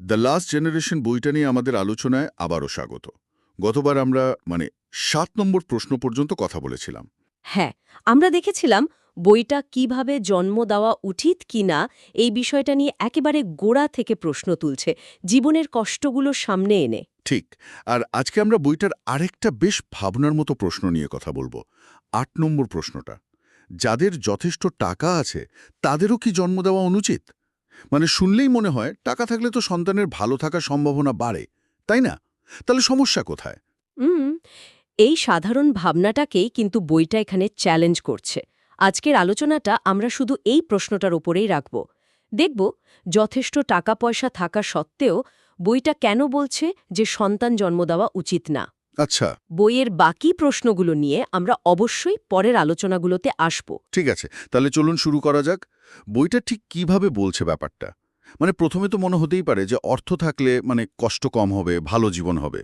The last generation বইটা নিয়ে আমাদের আলোচনায় আবারও স্বাগত। গতবার আমরা মানে সাত নম্বর প্রশ্ন পর্যন্ত কথা বলেছিলাম। হ্যাঁ আমরা দেখেছিলাম বইটা কীভাবে জন্ম দেওয়া উচিত কিনা এই বিষয়টা নিয়ে একেবারে গোড়া থেকে প্রশ্ন তুলছে। জীবনের কষ্টগুলো সামনে এনে। ঠিক আর আজকে আমরা বইটার আরেকটা বেশ ভাবনার মতো প্রশ্ন নিয়ে কথা বলব। আট নম্বর প্রশ্নটা যাদের যথেষ্ট টাকা আছে তাদেরও কি জন্ম দেওয়া অনুচিত? মানে শুনলেই মনে হয় টাকা থাকলে তো সন্তানের ভালো থাকার সম্ভাবনা বাড়ে, তাই না? তাহলে সমস্যা কোথায়? এই সাধারণ ভাবনাটাকেই কিন্তু বইটা এখানে চ্যালেঞ্জ করছে। আজকের আলোচনাটা আমরা শুধু এই প্রশ্নটার উপরেই রাখব। দেখব যথেষ্ট টাকা পয়সা থাকা সত্ত্বেও বইটা কেন বলছে যে সন্তান জন্ম দেওয়া উচিত না। আচ্ছা। বইয়ের বাকি প্রশ্নগুলো নিয়ে আমরা অবশ্যই পরের আলোচনাগুলোতে আসব। ঠিক আছে তাহলে চলুন শুরু করা যাক। বইটা ঠিক কীভাবে বলছে ব্যাপারটা? মানে প্রথমে তো মনে হতেই পারে যে অর্থ থাকলে মানে কষ্ট কম হবে ভালো জীবন হবে।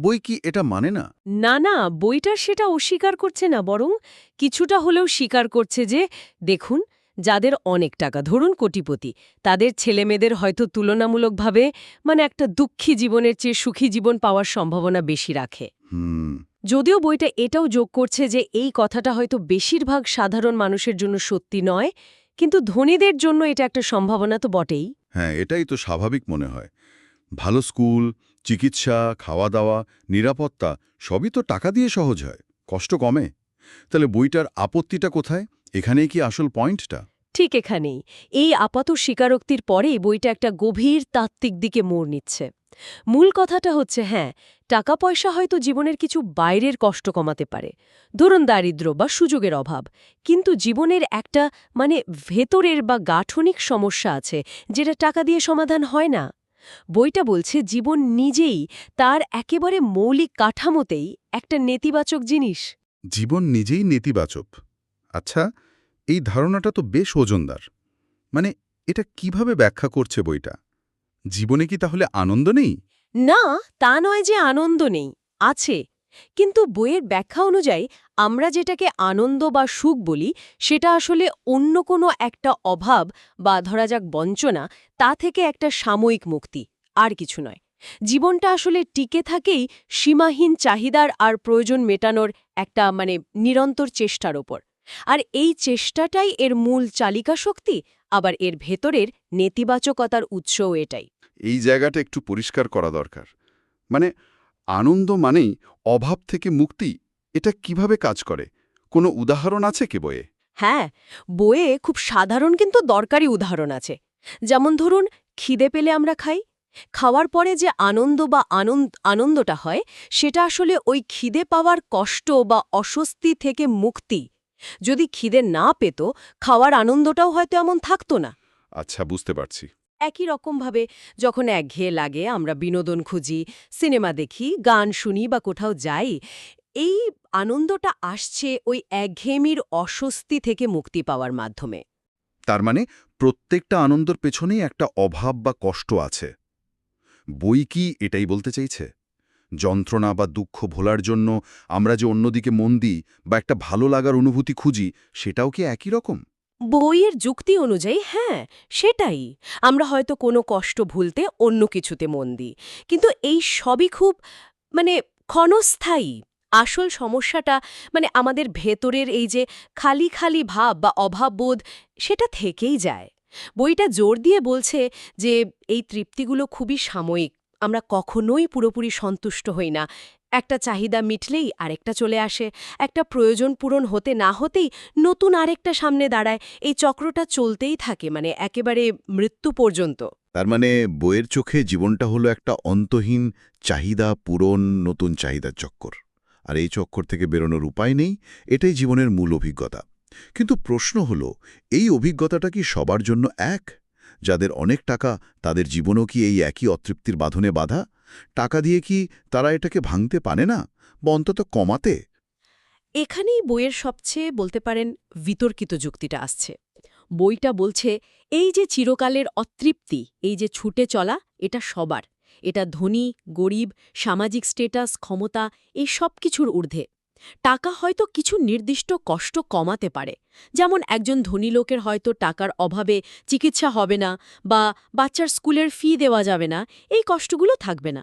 বই কি এটা মানে না? না না বইটা সেটা অস্বীকার করছে না বরং কিছুটা হলেও স্বীকার করছে যে দেখুন যাদের অনেক টাকা ধরুন কোটিপতি তাদের ছেলেমেয়েদের হয়তো তুলনামূলকভাবে মানে একটা দুঃখী জীবনের চেয়ে সুখী জীবন পাওয়ার সম্ভাবনা বেশি রাখে। হুম যদিও বইটা এটাও যোগ করছে যে এই কথাটা হয়তো বেশিরভাগ সাধারণ মানুষের জন্য সত্যি নয় কিন্তু ধনীদের জন্য এটা একটা সম্ভাবনা তো বটেই। হ্যাঁ এটাই তো স্বাভাবিক মনে হয়। ভালো স্কুল চিকিৎসা খাওয়া দাওয়া নিরাপত্তা সবই তো টাকা দিয়ে সহজ হয়। কষ্ট কমে। তাহলে বইটার আপত্তিটা কোথায়? এখানেই কি আসল পয়েন্টটা? ঠিক এখানেই। এই আপাত স্বীকারোক্তির পরেই বইটা একটা গভীর তাত্ত্বিক দিকে মোড় নিচ্ছে। মূল কথাটা হচ্ছে হ্যাঁ টাকা পয়সা হয়তো জীবনের কিছু বাইরের কষ্ট কমাতে পারে, ধরুন দারিদ্র্য বা সুযোগের অভাব, কিন্তু জীবনের একটা মানে ভেতরের বা গাঠনিক সমস্যা আছে, যেটা টাকা দিয়ে সমাধান হয় না। বইটা বলছে, জীবন নিজেই তার একেবারে মৌলিক কাঠামোতেই একটা নেতিবাচক জিনিস। জীবন নিজেই নেতিবাচক। আচ্ছা এই ধারণাটা তো বেশ ওজনদার। মানে এটা কীভাবে ব্যাখ্যা করছে বইটা? জীবনে কি তাহলে আনন্দ নেই? না, তা নয় যে আনন্দ নেই, আছে। কিন্তু বইয়ের ব্যাখ্যা অনুযায়ী আমরা যেটাকে আনন্দ বা সুখ বলি, সেটা আসলে অন্য কোনো একটা অভাব বা ধরা যাক বঞ্চনা, তা থেকে একটা সাময়িক মুক্তি, আর কিছু নয়। জীবনটা আসলে টিকে থাকেই সীমাহীন চাহিদার আর প্রয়োজন মেটানোর একটা মানে নিরন্তর চেষ্টার ওপর। আর এই চেষ্টাটাই এর মূল চালিকা শক্তি আবার এর ভেতরের নেতিবাচকতার উৎসও এটাই। এই জায়গাটা একটু পরিষ্কার করা দরকার। মানে আনন্দ মানেই অভাব থেকে মুক্তি এটা কীভাবে কাজ করে? কোনো উদাহরণ আছে কি বইয়ে? হ্যাঁ বইয়ে খুব সাধারণ কিন্তু দরকারি উদাহরণ আছে। যেমন ধরুন খিদে পেলে আমরা খাই। খাওয়ার পরে যে আনন্দ বা আনন্দ আনন্দটা হয় সেটা আসলে ওই খিদে পাওয়ার কষ্ট বা অস্বস্তি থেকে মুক্তি। যদি খিদে না পেত খাওয়ার আনন্দটাও হয়তো এমন থাকতো না। আচ্ছা বুঝতে পারছি। একই রকমভাবে যখন একঘেয়ে লাগে, আমরা বিনোদন খুঁজি, সিনেমা দেখি, গান শুনি বা কোথাও যাই, এই আনন্দটা আসছে ওই একঘেয়েমির অস্বস্তি থেকে মুক্তি পাওয়ার মাধ্যমে। তার মানে প্রত্যেকটা আনন্দর পেছনেই একটা অভাব বা কষ্ট আছে। বই কি এটাই বলতে চাইছে? যন্ত্রণা বা দুঃখ ভোলার জন্য আমরা যে অন্যদিকে মন দিই বা একটা ভালো লাগার অনুভূতি খুঁজি, সেটাও কি একই রকম? বইয়ের যুক্তি অনুযায়ী হ্যাঁ সেটাই। আমরা হয়তো কোনো কষ্ট ভুলতে অন্য কিছুতে মন দিই। কিন্তু এই সবই খুব মানে ক্ষণস্থায়ী। আসল সমস্যাটা মানে আমাদের ভেতরের এই যে খালি খালি ভাব বা অভাববোধ সেটা থেকেই যায়। বইটা জোর দিয়ে বলছে যে, এই তৃপ্তিগুলো খুবই সাময়িক। আমরা কখনোই পুরোপুরি সন্তুষ্ট হই না। একটা চাহিদা মিটলেই আরেকটা চলে আসে। একটা প্রয়োজন পূরণ হতে না হতেই নতুন আরেকটা সামনে দাঁড়ায়। এই চক্রটা চলতেই থাকে মানে একেবারে মৃত্যু পর্যন্ত। তার মানে বইয়ের চোখে জীবনটা হলো একটা অন্তহীন চাহিদা পূরণ, নতুন চাহিদার চক্কর। আর এই চক্কর থেকে বেরোনোর উপায় নেই, এটাই জীবনের মূল অভিজ্ঞতা। কিন্তু প্রশ্ন হল, এই অভিজ্ঞতাটা কি সবার জন্য এক? যাদের অনেক টাকা, তাদের জীবনও কি এই একই অতৃপ্তির বাঁধনে বাধা? টাকা দিয়ে কি তারা এটাকে ভাঙতে পারে না? বা কমাতে? এখানেই বইয়ের সবচেয়ে বলতে পারেন বিতর্কিত যুক্তিটা আসছে। বইটা বলছে, এই যে চিরকালের অতৃপ্তি, এই যে ছুটে চলা, এটা সবার। এটা ধনী, গরিব, সামাজিক স্টেটাস ক্ষমতা, এই সব কিছুর ঊর্ধ্বে। টাকা হয়তো কিছু নির্দিষ্ট কষ্ট কমাতে পারে। যেমন একজন ধনী লোকের হয়তো টাকার অভাবে চিকিৎসা হবে না বা বাচ্চার স্কুলের ফি দেওয়া যাবে না এই কষ্টগুলো থাকবে না।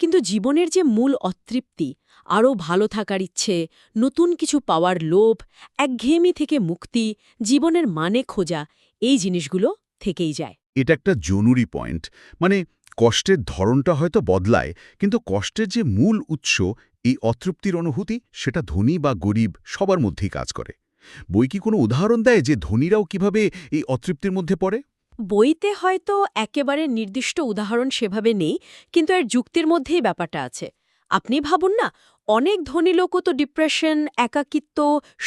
কিন্তু জীবনের যে মূল অতৃপ্তি আরও ভালো থাকার ইচ্ছে নতুন কিছু পাওয়ার লোভ একঘেয়েমি থেকে মুক্তি জীবনের মানে খোঁজা এই জিনিসগুলো থেকেই যায়। এটা একটা জরুরি পয়েন্ট। মানে কষ্টের ধরনটা হয়তো বদলায় কিন্তু কষ্টের যে মূল উৎস এই অতৃপ্তির অনুভূতি সেটা ধনী বা গরিব সবার মধ্যেই কাজ করে। বই কি কোনো উদাহরণ দেয় যে ধনীরাও কীভাবে এই অতৃপ্তির মধ্যে পড়ে? বইতে হয়তো একেবারে নির্দিষ্ট উদাহরণ সেভাবে নেই, কিন্তু এর যুক্তির মধ্যেই ব্যাপারটা আছে। আপনি ভাবুন না, অনেক ধনী লোকও তো ডিপ্রেশন, একাকিত্ব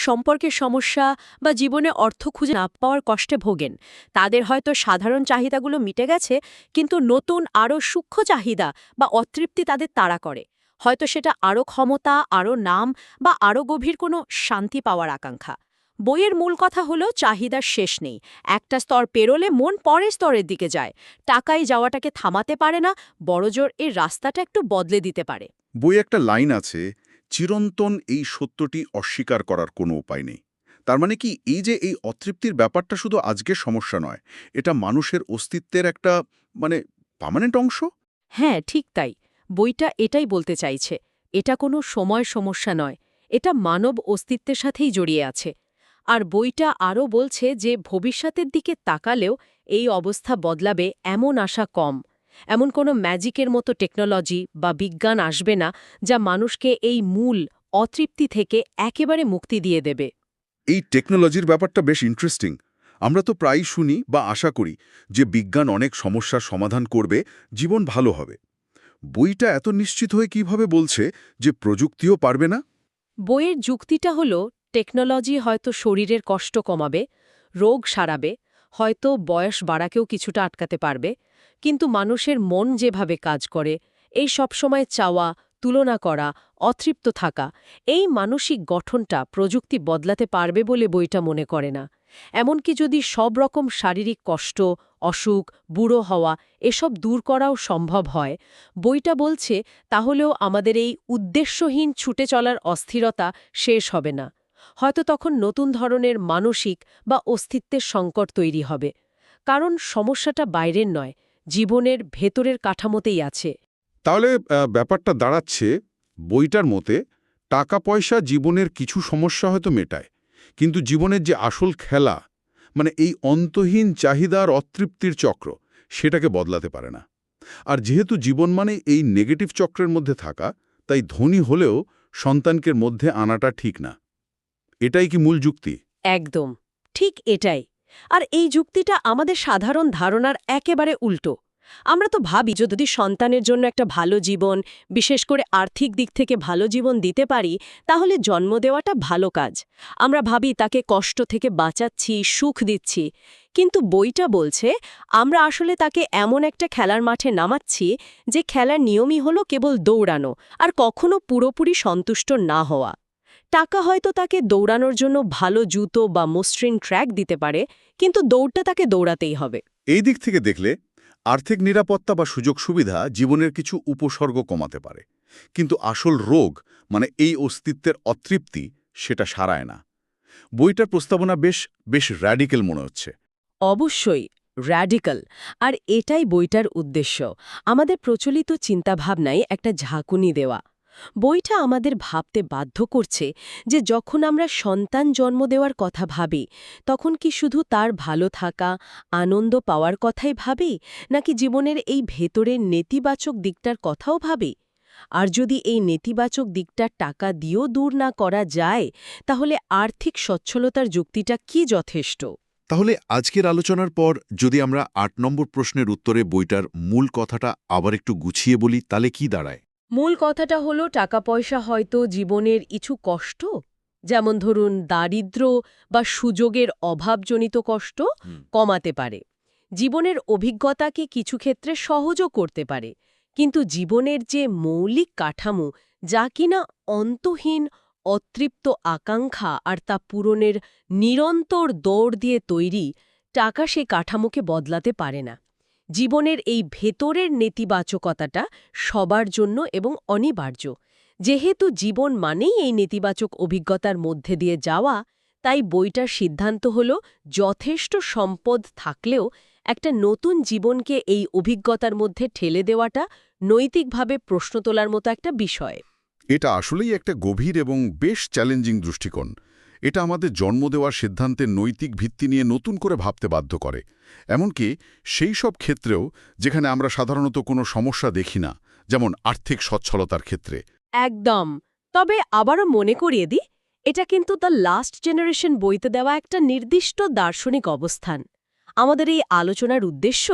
সম্পর্কের সমস্যা বা জীবনে অর্থ খুঁজে না পাওয়ার কষ্টে ভোগেন। তাদের হয়তো সাধারণ চাহিদাগুলো মিটে গেছে, কিন্তু নতুন আরও সূক্ষ্ম চাহিদা বা অতৃপ্তি তাদের তাড়া করে। হয়তো সেটা আরও ক্ষমতা আরও নাম বা আরও গভীর কোনো শান্তি পাওয়ার আকাঙ্ক্ষা। বইয়ের মূল কথা হলো চাহিদার শেষ নেই। একটা স্তর পেরোলে মন পরের স্তরের দিকে যায়। টাকায় যাওয়াটাকে থামাতে পারে না বড়জোর এর রাস্তাটা একটু বদলে দিতে পারে। বই একটা লাইন আছে চিরন্তন এই সত্যটি অস্বীকার করার কোনো উপায় নেই। তার মানে কি এই যে এই অতৃপ্তির ব্যাপারটা শুধু আজকের সমস্যা নয় এটা মানুষের অস্তিত্বের একটা মানে পার্মানেন্ট অংশ? হ্যাঁ ঠিক তাই। বইটা এটাই বলতে চাইছে, এটা কোনো সময় সমস্যা নয়, এটা মানব অস্তিত্বের সাথেই জড়িয়ে আছে। আর বইটা আরও বলছে যে ভবিষ্যতের দিকে তাকালেও এই অবস্থা বদলাবে এমন আশা কম। এমন কোনো ম্যাজিকের মতো টেকনোলজি বা বিজ্ঞান আসবে না যা মানুষকে এই মূল অতৃপ্তি থেকে একেবারে মুক্তি দিয়ে দেবে। এই টেকনোলজির ব্যাপারটা বেশ ইন্টারেস্টিং আমরা তো প্রায়ই শুনি বা আশা করি যে বিজ্ঞান অনেক সমস্যার সমাধান করবে, জীবন ভালো হবে। বইটা এত নিশ্চিত হয়ে কীভাবে বলছে যে প্রযুক্তিও পারবে না? বইয়ের যুক্তিটা হলো, টেকনোলজি হয়তো শরীরের কষ্ট কমাবে, রোগ সারাবে, হয়তো বয়স বাড়াকেও কিছুটা আটকাতে পারবে, কিন্তু মানুষের মন যেভাবে কাজ করে, এই সবসময় চাওয়া তুলনা করা, অতৃপ্ত থাকা, এই মানসিক গঠনটা প্রযুক্তি বদলাতে পারবে বলে বইটা মনে করে না। এমনকি যদি সব রকম শারীরিক কষ্ট, অসুখ, বুড়ো হওয়া এসব দূর করাও সম্ভব হয়, বইটা বলছে তাহলেও আমাদের এই উদ্দেশ্যহীন ছুটে চলার অস্থিরতা শেষ হবে না। হয়তো তখন নতুন ধরনের মানসিক বা অস্তিত্বের সংকট তৈরি হবে। কারণ সমস্যাটা বাইরের নয়, জীবনের ভেতরের কাঠামোতেই আছে। তাহলে ব্যাপারটা দাঁড়াচ্ছে বইটার মতে টাকা পয়সা জীবনের কিছু সমস্যা হয়তো মেটায়, কিন্তু জীবনের যে আসল খেলা মানে এই অন্তহীন চাহিদার অতৃপ্তির চক্র, সেটাকে বদলাতে পারে না। আর যেহেতু জীবন মানে এই নেগেটিভ চক্রের মধ্যে থাকা, তাই ধনী হলেও সন্তানকে মধ্যে আনাটা ঠিক না। এটাই কি মূল যুক্তি? একদম, ঠিক এটাই। আর এই যুক্তিটা আমাদের সাধারণ ধারণার একেবারে উল্টো। আমরা তো ভাবি যদি সন্তানের জন্য একটা ভালো জীবন, বিশেষ করে আর্থিক দিক থেকে ভালো জীবন দিতে পারি, তাহলে জন্ম দেওয়াটা ভালো কাজ। আমরা ভাবি, তাকে কষ্ট থেকে বাঁচাচ্ছি, সুখ দিচ্ছি। কিন্তু বইটা বলছে, আমরা আসলে তাকে এমন একটা খেলার মাঠে নামাচ্ছি, যে খেলার নিয়মই হলো কেবল দৌড়ানো, আর কখনো পুরোপুরি সন্তুষ্ট না হওয়া। টাকা হয়তো তাকে দৌড়ানোর জন্য ভালো জুতো বা মসৃণ ট্র্যাক দিতে পারে, কিন্তু দৌড়টা তাকে দৌড়াতেই হবে। এই দিক থেকে দেখলে আর্থিক নিরাপত্তা বা সুযোগ সুবিধা জীবনের কিছু উপসর্গ কমাতে পারে। কিন্তু আসল রোগ মানে এই অস্তিত্বের অতৃপ্তি, সেটা সারায় না। বইটার প্রস্তাবনা বেশ বেশ র্যাডিক্যাল মনে হচ্ছে। অবশ্যই র্যাডিক্যাল আর এটাই বইটার উদ্দেশ্য। আমাদের প্রচলিত চিন্তাভাবনায় একটা ঝাঁকুনি দেওয়া। বইটা আমাদের ভাবতে বাধ্য করছে যে যখন আমরা সন্তান জন্ম দেওয়ার কথা ভাবি, তখন কি শুধু তার ভালো থাকা, আনন্দ পাওয়ার কথাই ভাবি, নাকি জীবনের এই ভেতরের নেতিবাচক দিকটার কথাও ভাবি? আর যদি এই নেতিবাচক দিকটা টাকা দিয়েও দূর না করা যায়, তাহলে আর্থিক সচ্ছলতার যুক্তিটা কি যথেষ্ট? তাহলে আজকের আলোচনার পর যদি আমরা আট নম্বর প্রশ্নের উত্তরে বইটার মূল কথাটা আবার একটু গুছিয়ে বলি, তাহলে কি দাঁড়ায়? মূল কথাটা হলো টাকা পয়সা হয়তো জীবনের কিছু কষ্ট যেমন ধরুন দারিদ্র্য বা সুযোগের অভাবজনিত কষ্ট কমাতে পারে। জীবনের অভিজ্ঞতাকে কিছু ক্ষেত্রে সহজও করতে পারে। কিন্তু জীবনের যে মৌলিক কাঠামো যা কিনা অন্তহীন অতৃপ্ত আকাঙ্ক্ষা আর তা পূরণের নিরন্তর দৌড় দিয়ে তৈরি টাকা সে কাঠামোকে বদলাতে পারে না। জীবনের এই ভেতরের নেতিবাচকতাটা সবার জন্য এবং অনিবার্য। যেহেতু জীবন মানেই এই নেতিবাচক অভিজ্ঞতার মধ্যে দিয়ে যাওয়া, তাই বইটার সিদ্ধান্ত হল যথেষ্ট সম্পদ থাকলেও একটা নতুন জীবনকে এই অভিজ্ঞতার মধ্যে ঠেলে দেওয়াটা নৈতিকভাবে প্রশ্ন তোলার মতো একটা বিষয়। এটা আসলেই একটা গভীর এবং বেশ চ্যালেঞ্জিং দৃষ্টিকোণ। এটা আমাদের জন্ম দেওয়ার সিদ্ধান্তের নৈতিক ভিত্তি নিয়ে নতুন করে ভাবতে বাধ্য করে। এমনকি সেই সব ক্ষেত্রেও যেখানে আমরা সাধারণত কোনো সমস্যা দেখি না, যেমন আর্থিক সচ্ছলতার ক্ষেত্রে। একদম। তবে আবারও মনে করিয়ে দিই, এটা কিন্তু দ্য লাস্ট জেনারেশন বইতে দেওয়া একটা নির্দিষ্ট দার্শনিক অবস্থান। আমাদের এই আলোচনার উদ্দেশ্য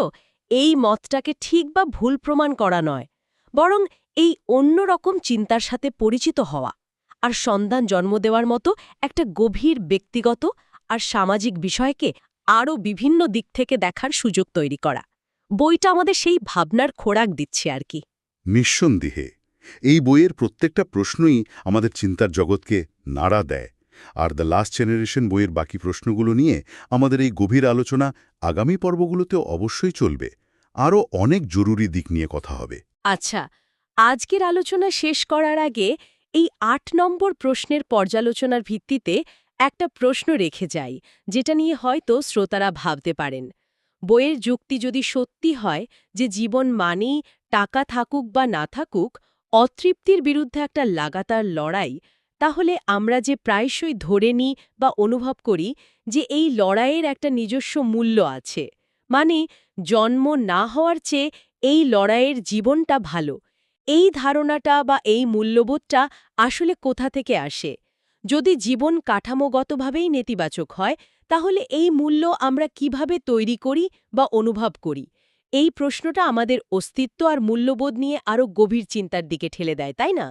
এই মতটাকে ঠিক বা ভুল প্রমাণ করা নয়, বরং এই অন্যরকম চিন্তার সাথে পরিচিত হওয়া। আর সন্ধান জন্ম দেওয়ার মতো একটা গভীর ব্যক্তিগত আর সামাজিক বিষয়কে আরও বিভিন্ন দিক থেকে দেখার সুযোগ তৈরি করা। বইটা আমাদের সেই ভাবনার খোরাক দিচ্ছে আর কি। নিঃসন্দেহে এই বইয়ের প্রত্যেকটা প্রশ্নই আমাদের চিন্তার জগৎকে নাড়া দেয় আর দ্য লাস্ট জেনারেশন বইয়ের বাকি প্রশ্নগুলো নিয়ে আমাদের এই গভীর আলোচনা আগামী পর্বগুলোতেও অবশ্যই চলবে। আরও অনেক জরুরি দিক নিয়ে কথা হবে। আচ্ছা আজকের আলোচনা শেষ করার আগে এই আট নম্বর প্রশ্নের পর্যালোচনার ভিত্তিতে একটা প্রশ্ন রেখে যাই, যেটা নিয়ে হয়তো শ্রোতারা ভাবতে পারেন। বইয়ের যুক্তি যদি সত্যি হয় যে জীবন মানেই টাকা থাকুক বা না থাকুক, অতৃপ্তির বিরুদ্ধে একটা লাগাতার লড়াই, তাহলে আমরা যে প্রায়শই ধরে নিই বা অনুভব করি যে এই লড়াইয়ের একটা নিজস্ব মূল্য আছে। মানে জন্ম না হওয়ার চেয়ে এই লড়াইয়ের জীবনটা ভালো এই ধারণাটা বা এই মূল্যবোধটা আসলে কোথা থেকে আসে? যদি জীবন কাঠামোগতভাবেই নেতিবাচক হয়, তাহলে এই মূল্য আমরা কীভাবে তৈরি করি বা অনুভব করি? এই প্রশ্নটা আমাদের অস্তিত্ব আর মূল্যবোধ নিয়ে আরও গভীর চিন্তার দিকে ঠেলে দেয়, তাই না?